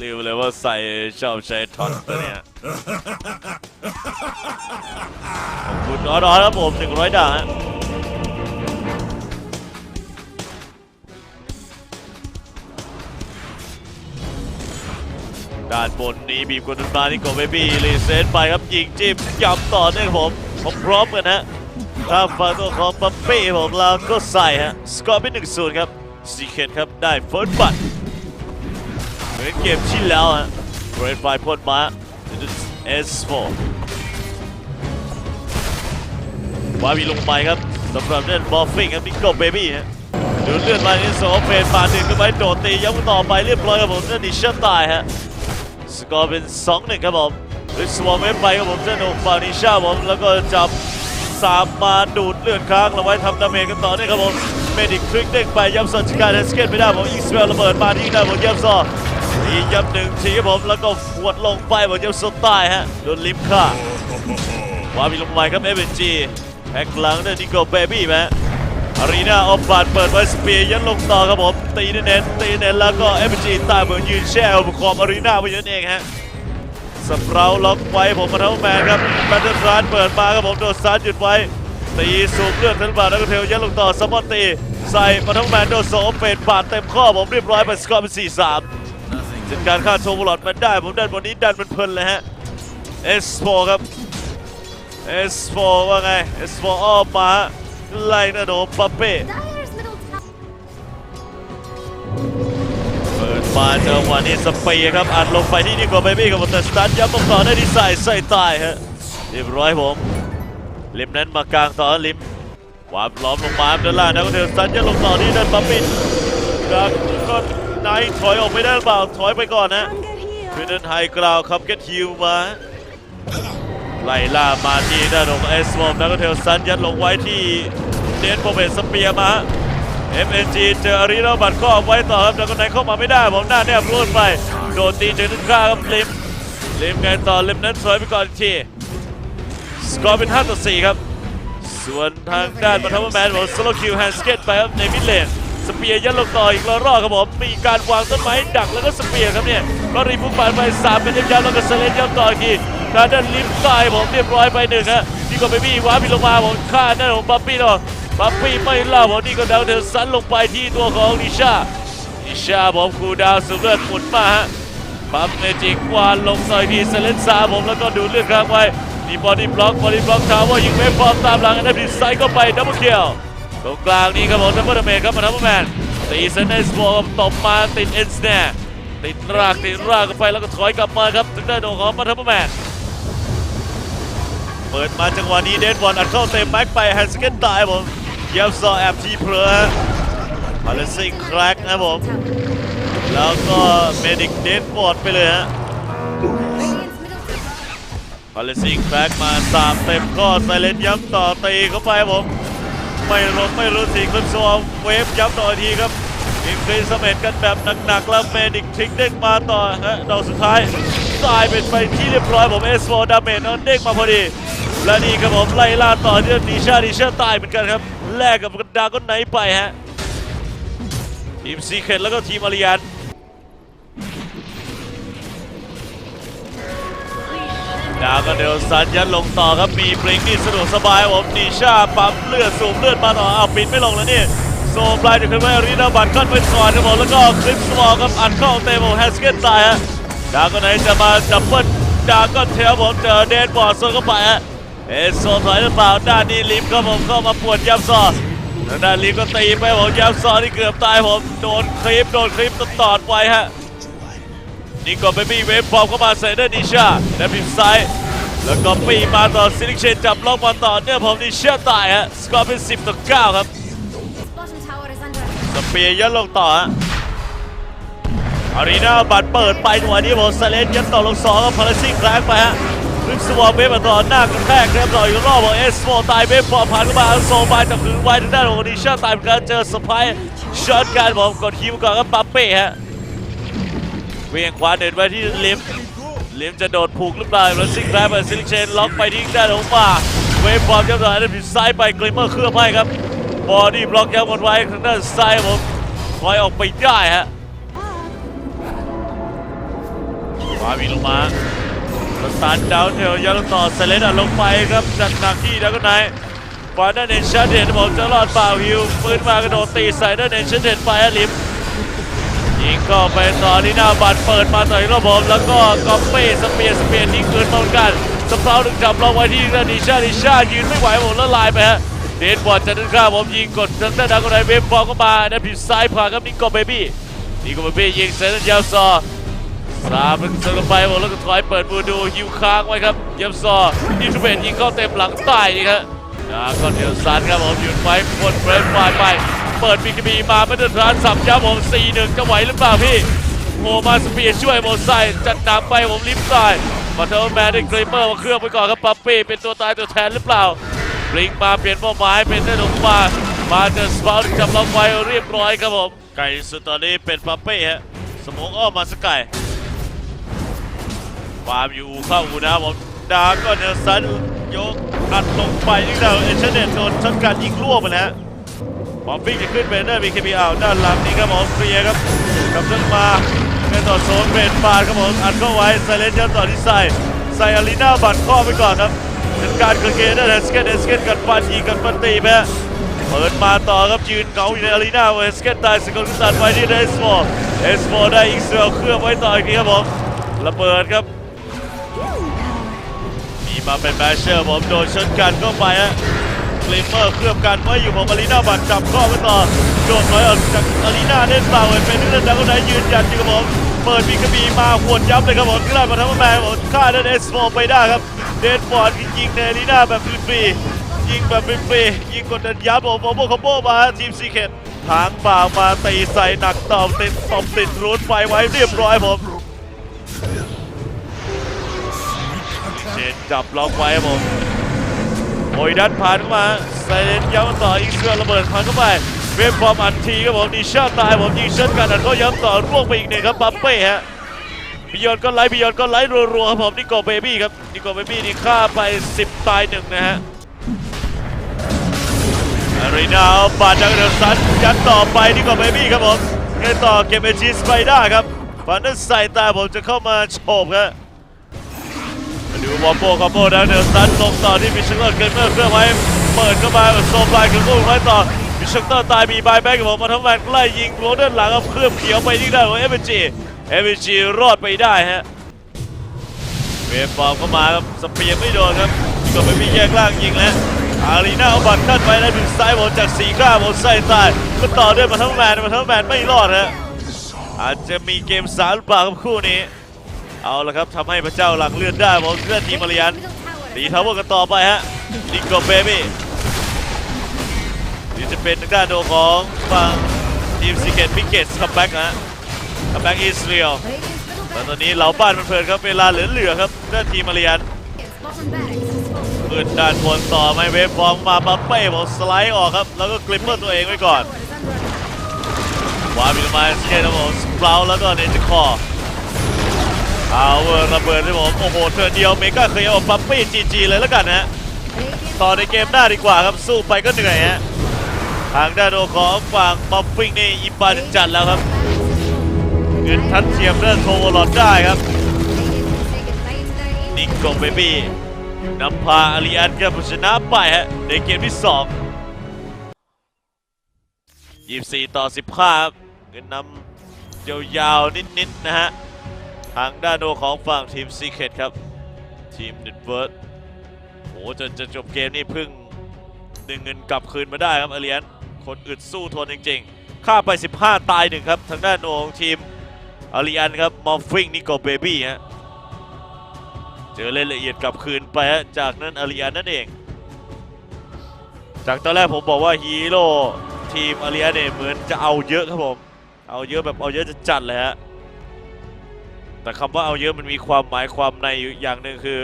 ลืมเลยว่าใส่ชอบใช้ท็อตตัวเนี้ยขอบคุณออดอครับผม100ดาวฮะด้านบนนี้บีบกดมาที่โกเบบี้รีเซ็ตไปครับยิงจิ้มย้ำต่อเนื่องผมผมพร้อมกันฮะถ้าฝั่งตัวของบัมเป้ผมเราก็ใส่ฮะ สกอร์เป็น1 0ครับซีเคทครับได้เฟิร์สบัต มือนเกมที่แล้วฮะเรนไฟพ่นมาส S4 วาวีลงไปครับสำหรับเล่นบอลฟิงครับนิโกเบบี้ฮะดูเลือดมาที่โซเฟนมาดึงขึ้นไปโดดตีย้ำต่อไปเรียบร้อยครับผมเจ้าดิชอร์ตายฮะสกอร์เป็น2-1ครับผมลิสวอร์เมไปครับผมเจ้าหนุ่มฟานิชาผมแล้วก็จับสามมาดูดเลือดค้างเราไว้ทำดาเมจกันต่อเนื่องครับผมเมดิกทริกเด้งไปย้ำสัญการเฮสเกตไม่ได้ผมยิงสเปลระเบิดมาที่ได้ผมย้ำซอ ทียับหนึ่งทีครับผมแล้วก็ฟวดลงไปบนยับสุดใต้ฮะโดนลิฟค่าวามีลงไปครับเอเวนจีแพ็กหลังด้วยนิโก้เบบี้แมอารีนาออฟบาดเปิดไว้สเปียร์ยันลงต่อครับผมตีเน้นตีเน้นแล้วก็เอเวนจีตายเหมือนยืนแช่อุปกรณ์อารีนาไปยันเองฮะสเปราล็อกไว้ผมมาเท่าแมนครับแบตเตอร์ทรานเปิดมาครับผมโดนซานหยุดไว้ตีสูบเลือดทันบาทแล้วก็เทลยันลงต่อสมอนตีใส่มาทั้งแมนโดนโซเฟนปาดเต็มข้อผมเรียบร้อยไปสกอร์เป็น4-3 จัดการฆ่าโซบลอดมันได้ผมดันบนนี้ดันมันเพลินเลยฮะ S4 ครับ S4 ว่าไง S4 อ้อมมาไล่นะโดนปาเป้เปิดมาจังหวะนี้สเปียร์ครับอัดลงไปที่นี่ก่อนเบบี้ครับแต่สตาร์ทยับต้องต่อได้ที่ใส่ใส่ตายฮะเรียบร้อยผม ลิมนั้นมากลางต่อลิมวาบล้อมลงมาด้านล่างนะก็เดี๋ยวสตาร์ทยับลงต่อที่นั่นปั๊มปินดักก็ ไนท์ถอยออกไม่ได้หรือเปล่าถอยไปก่อนนะ Hunger คื here. อนั้นไฮกราวครับเก็ตฮิวมาไล่ล่ามาที่ด้านของเอสวอมแล้วก็เทลซันยัดลงไว้ที่เดนโปรเมสสเปียร์มา MNG เจออารีนาบัตรก็เอาไว้ต่อครับแล้วก็ไหนเข้ามาไม่ได้ผมหน้าแนบรูดไป โดนตีจนถึงข้าครับลิมลิมไงต่อลิมนั้นถอยไปก่อนอีกทีสกอร์เป็น5ต่อ4ครับ ส่วนทางด้านบัตทัมแมนบอกสโลคิวแฮนด์สเก็ตไปครับในมิดเลน สเปียร์ยัดลงต่ออีกระรอกครับผมมีการวางต้นไม้ดักแล้วก็สเปียร์ครับเนี่ยก็รีบพุ่งผ่านไปสามเป็นยับๆแล้วก็เซเลนยับต่ออีกทีทางด้านลิฟต์ตายผมเรียบร้อยไปหนึ่งฮะนี่ก็ไปบี้ว้าพี่ลงมาผมฆ่าหน้าของบัฟฟี่เนาะบัฟฟี่ไม่เล่าผมนี่ก็ดาวเทลซันลงไปที่ตัวของนิชานิชาผมคูดาวสูบเลือดหมุนมาฮะปั๊มเมจิกวานลงซอยทีเซเลนซาผมแล้วก็ดูเลือดค้างไว้นี่บอดี้บล็อกบอดี้บล็อกทาวเวอร์ยิงเวฟฟอร์มตามหลังอันดับที่ไซด์เข้าไปดับเบิลคิล รงกลางนี้ครับผมดับเบิลเมครับมาทัพแมนตีเซนเนสบอลตบมาติดเอ็นสแนร์ติดรากติดรากกันไปแล้วก็ถอยกลับมาครับถึงได้านของมาทัพแมนเปิดมาจังหวะนี้เดนบอลอัดเข้าเต็มแม็กไปแฮนส์เกนตายผมเยียบซอแอบทีเพลอมาเลซิงแครกนะผมแล้วก็เมดิกเดนบอดไปเลยฮะพาเลซิงแบ็กมาสามเต็มก็ไซเลนย้ำต่อตีเข้าไปผม ไม่ลงไม่รู้สีคุณสวมเวฟย้ำต่ออีกทีครับอินครีสเมตกันแบบหนักๆแล้วเมดิกทริกเด้งมาต่อฮะดอกสุดท้ายตายเป็นไปที่เรียบร้อยผมเอสโฟดาเมจนั้นเด้งมาพอดี และนี่ครับผมไล่ล่าต่อที่นิชาดิชาตายเหมือนกันครับแลกกับกันดาก็ไหนไปฮะทีมซีเคนแล้วก็ทีมอาริยัน ดาวก็เดลซันยัดลงต่อครับมีบริงนี่สะดวกสบายผมนิชาปั๊มเลือดสูบเลือดมาต่อเอาปิดไม่ลงแล้วนี่โซบลายเด็กขึ้นไปอารีนาบัตรก้อนไปก่อนครับผมแล้วก็คลิปสวอลครับอัดเข้าเต็มผมแฮสเกตตายฮะดาวก็ไหนจะมาดับเบิลดาวก็เทลผมเจอเดนบอร์ดโซนเข้าไปฮะเอโซถอยหรือเปล่าด้านนี้ลิฟครับผมเข้ามาปวดยับซอทางด้านลิฟก็ตีไปผมยับซอที่เกือบตายผมโดนคลิปโดนคลิปตอดไปฮะ นี่ก็ไปมีเวฟฟอร์มเข้ามาใส่เดอร์นิชาและพิมพ์ซ้ายแล้วก็ปีมาต่อซิลิกเชนจับล็อกมาต่อเนื่องผมนิชาตายฮะสกอร์เป็น 10ต่อ9ครับ Bottom tower is under attack. สเปียร์ยัดลงต่อฮะอารีนาบัตรเปิดไปจังหวะนี้ผมสเลนยัดต่อลงสองกับพาราซิงแรงไปฮะริมสวอร์เวฟมาต่อหน้ากระแทกเรียบร้อยอีกรอบบอกเอสโฟตายเวฟฟอร์มผ่านเข้ามาโซบายจับถึงไว้ทางด้านของนิชาตายเหมือนกันเจอสไปร์ช็อตการผมกดคิวก่อนครับปัปเป้ฮะ เวียงขวาเดินไปที่ลิมลิมจะโดดผูกหรือเปล่าแล้วซิงแกรบซิลิเชนล็อกไปที่ด้านของป่าเวฟบอลเรียบร้อยแล้วผิดซ้ายไปกลิมเมอร์เคลื่อบให้ครับบอดี้บล็อกยังหมดไว้ทางด้านซ้ายผมถอยออกไปได้ฮะวาวีลงมาสตาร์ทดาวเทลยัดต่อเซเลนอะลงไปครับจัดหนักที่ดักไหนฟาด้านเนชั่นเดนผมจะรอดเปล่าฮิวปืนมากระโดดตีใส่ด้านเนชั่นเดนไปอลิม ยิงก็ไปต่อที่หน้าบัตรเปิดมาต่อยระบบแล้วก็กอปปี้สเปียร์สเปียร์ทิ้งคืนมาเหมือนกันสเปาหนึ่งจับลงไว้ที่ด้านนิชานิชายืนไม่ไหวผมแล้วลายไปฮะเดนบอลจะดึงข้ามผมยิงกดทางด้านดักไนเวฟบอลเข้ามาด้านผิวซ้ายผ่านครับนิโกเบบี้นิโกเบบี้ยิงเซนต์ยาวซอสามเป็นเซอร์ไปหมดแล้วก็ถอยเปิดมือดูฮิวค้างไว้ครับเยี่ยมซออินทูเบนยิงเข้าเต็มหลังใต้นี่ครับนะก็เดียวซันครับผมหยุดไว้บนเฟรมไฟไป เปิดบีกบีมาไม่ได้ทานสับย้ำผม4 1จะไหวหรือเปล่าพี่โมมาสเปียช่วยโมไซจัดหนักไปผมลิฟต์ไซมาเทอร์แมนได้เกรเมอร์มาเครื่องไปก่อนครับปั๊ปปี้เป็นตัวตายตัวแทนหรือเปล่าบลิงมาเปลี่ยนเป้าหมายเป็นได้ลงมามาเจอสปาวจับล็อกไว้เรียบร้อยครับผมไก่สุดตอนนี้เป็นปั๊ปปี้ฮะสมองอ้อมมาสกายความอยู่เข้าอูนะผมดาก็เนลสันยกอัดลงไปที่ดาวเอเชเนตโดนช็อตการยิงล่วงไปแล้ว บอมฟิกจะขึ้นเป็นเนอร์บีเคบีอาด้านหลังนี้ครับผมเคลียร์ครับกำลังมาเป็นต่อโซนเป็นปาดครับผมอัดเข้าไว้ไซเลนยันต่อที่ไซไซอารีนาบัตข้อไปก่อนครับเป็นการกระเกนเนอร์เอสเกตเอสเกตกันฟันยิงกันฟันตีไปฮะเปิดมาต่อครับยืนเกาอยู่ในอารีนาเอสเกตตายสกอตตันไว้ที่เอสโฟเอสโฟได้อีกเสือเครื่องไว้ต่ออีกทีครับผมระเบิดครับมีมาเป็นแบชเชอร์ผมโดนชนกันเข้าไปฮะ กลิมเมอร์เคลือบกันไว้อยู่ผมอารีนาบัตรจับข้อไปต่อโดดถอยออกจากอารีนาเล่นเปล่าเหมือนเป็นเรื่องดังคนไหนยืนยันอยู่กับผมเปิดมีกระบี่มาหวนยับเลยครับผมกล้ามาทั้งแมนผมฆ่าเดนเอสโฟไปได้ครับเดนฟอร์ดยิงในอารีนาแบบฟรีๆยิงแบบฟรีๆยิงกดดันยับผมผมโบคอมโบมาทีมซีเคททางป่ามาตีใส่หนักตอบติดตบติดรูดไฟไว้เรียบร้อยผมเชนจับล็อกไว้ผม โอยดันผ่านเข้ามาไซเลนย้ำต่ออีกเสือระเบิดผ่านเข้าไปเวฟฟอร์มอันทีครับผมนิชาตายผมยิงเช่นกันอันก็ย้ำต่อร่วงไปอีกหนึ่งครับบัฟเป้ฮะบิยอนก็ไลท์บิยอนก็ไลท์รัวๆครับผมนิโกเบบี้ครับนิโกเบบี้นี่ฆ่าไป 10 ตายหนึ่งนะฮะอารีนาเอาปาดจากเดลซันยัดต่อไปนิโกเบบี้ครับผมเล่นต่อเก็บเอจีสไปได้ครับฟันนั้นใส่ตาผมจะเข้ามาโฉบครับ มาดูบอลโบคอมโบแล้วเดลซันลงต่อที่มิชเตอร์เกมเมอร์เครื่อไว้เปิดเข้ามาโซฟายคือลูกไว้ต่อมิชเตอร์ตายมีบายแบ็กกับผมมาทั้งแมนไล่ยิงโรเดนหลังกับเครื่องเขียวไปที่ได้ของเอเวจีเอเวจีรอดไปได้ฮะเวฟฟอร์มเข้ามาครับสเปียร์ไม่โดนครับก็ไม่มีแยกล่างยิงแล้วอารีนาเอาบัตรขั้นไปแล้วถึงซ้ายบอลจากสีข้าบอลใส่ตายก็ต่อด้วยมาทั้งแมนมาทั้งแมนไม่รอดฮะอาจจะมีเกมสามหรือเปล่าครับคู่นี้ เอาละครับทำให้พระเจ้าหลังเลือดได้ผมเลือดทีมมาเรียน Middle tower ตีทาวเวอร์กันต่อไปฮะนิโกเบบี้นี่จะเป็นทางด้านโดของฝั่งทีมซีเกตพิกเกตคัมแบ็กฮะคัมแบ็กอิสราเอล Radiant's middle แต่ตอน barracks นี้เหล่าบ้านมันเพลินครับเวลาเหลือๆครับด้านทีมมาเรียน bottom barracks is full. เปิดด้านบนต่อไม่เวฟฟอร์มมาปั๊บเป้ผมสไลด์ออกครับ แล้วก็กลิปเปอร์ตัวเองไว้ก่อน Tower is under attack. วาบิลมาสเกตครับผมสปราวแล้วก็เนจิคอร์ เอาเวอร์ระเบิดเลยผมโอ้โหเธอเดียวเมก้าเคยเอาปั๊บปี้จีจีเลยแล้วกันนะต่อในเกมหน้าดีกว่าครับสู้ไปก็เหนื่อยฮะทางด้านของฝั่งบัฟฟิงนี่อิมบาจัดแล้วครับเงินทัดเทียมเรื่องโทรลอดได้ครับนิโกเบบี้นำพาอาริอันกับชนะไปฮะในเกมที่2 24 ต่อ 15ครับเงินนำยาวๆนิดๆนะฮะ ทางด้านโดของฝั่งทีมซีเคทครับ ทีมเน็ตเวิร์ดโหจนจะจบเกมนี่เพึ่งดึงเงินกลับคืนมาได้ครับอาริอันคนอึดสู้ทนจริงๆฆ่าไป 15 ตายหนึ่งครับ ทางด้านโดของทีมอาริอันครับมอฟฟิงนิโกเบบี้ฮะเจอเล่นละเอียดกลับคืนไปฮะจากนั้นอาริอันนั่นเอง จากตอนแรกผมบอกว่าฮีโร่ทีมอาริอันเนี่ยเหมือนจะเอาเยอะครับผมเอาเยอะแบบเอาเยอะจะจัดเลยฮะ แต่คำว่าเอาเยอะมันมีความหมายความในอยู่อย่างหนึ่งคือ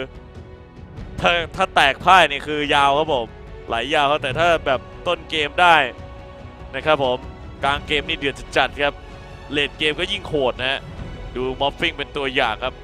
ถ้าถ้าแตกพ่ายนี่คือยาวครับผมไหลยาวครับแต่ถ้าแบบต้นเกมได้นะครับผมกลางเกมนี่เดือดจะจัดครับเลดเกมก็ยิ่งโหดนะฮะดูมอฟฟิงเป็นตัวอย่างครับ